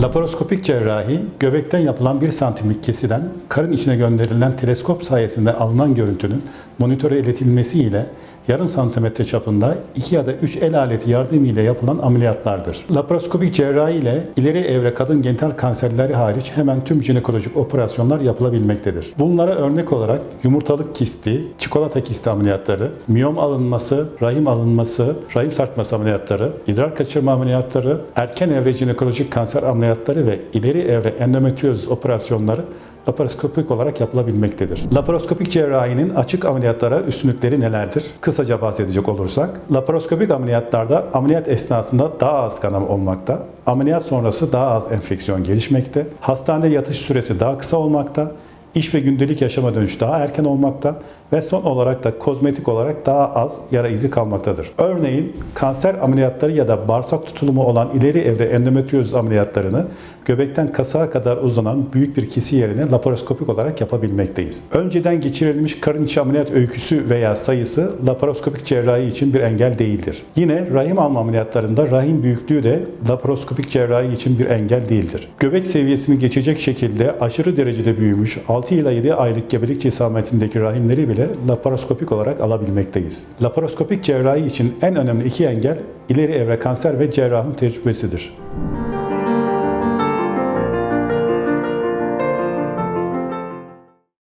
Laparoskopik cerrahi, göbekten yapılan 1 santimlik kesiden karın içine gönderilen teleskop sayesinde alınan görüntünün monitöre iletilmesi ile yarım santimetre çapında 2 ya da 3 el aleti yardımıyla yapılan ameliyatlardır. Laparoskopik cerrahi ile ileri evre kadın genital kanserleri hariç hemen tüm jinekolojik operasyonlar yapılabilmektedir. Bunlara örnek olarak yumurtalık kisti, çikolata kisti ameliyatları, miyom alınması, rahim alınması, rahim sarkması ameliyatları, idrar kaçırma ameliyatları, erken evre jinekolojik kanser ameliyatları ve ileri evre endometriyoz operasyonları laparoskopik olarak yapılabilmektedir. Laparoskopik cerrahinin açık ameliyatlara üstünlükleri nelerdir? Kısaca bahsedecek olursak, laparoskopik ameliyatlarda ameliyat esnasında daha az kanama olmakta, ameliyat sonrası daha az enfeksiyon gelişmekte, hastanede yatış süresi daha kısa olmakta, iş ve gündelik yaşama dönüş daha erken olmakta ve son olarak da kozmetik olarak daha az yara izi kalmaktadır. Örneğin kanser ameliyatları ya da bağırsak tutulumu olan ileri evre endometrioz ameliyatlarını göbekten kasağa kadar uzanan büyük bir kesi yerine laparoskopik olarak yapabilmekteyiz. Önceden geçirilmiş karın içi ameliyat öyküsü veya sayısı laparoskopik cerrahi için bir engel değildir. Yine rahim alma ameliyatlarında rahim büyüklüğü de laparoskopik cerrahi için bir engel değildir. Göbek seviyesini geçecek şekilde aşırı derecede büyümüş 6 ila 7 aylık gebelik cesametindeki rahimleri bile laparoskopik olarak alabilmekteyiz. Laparoskopik cerrahi için en önemli iki engel ileri evre kanser ve cerrahın tecrübesidir.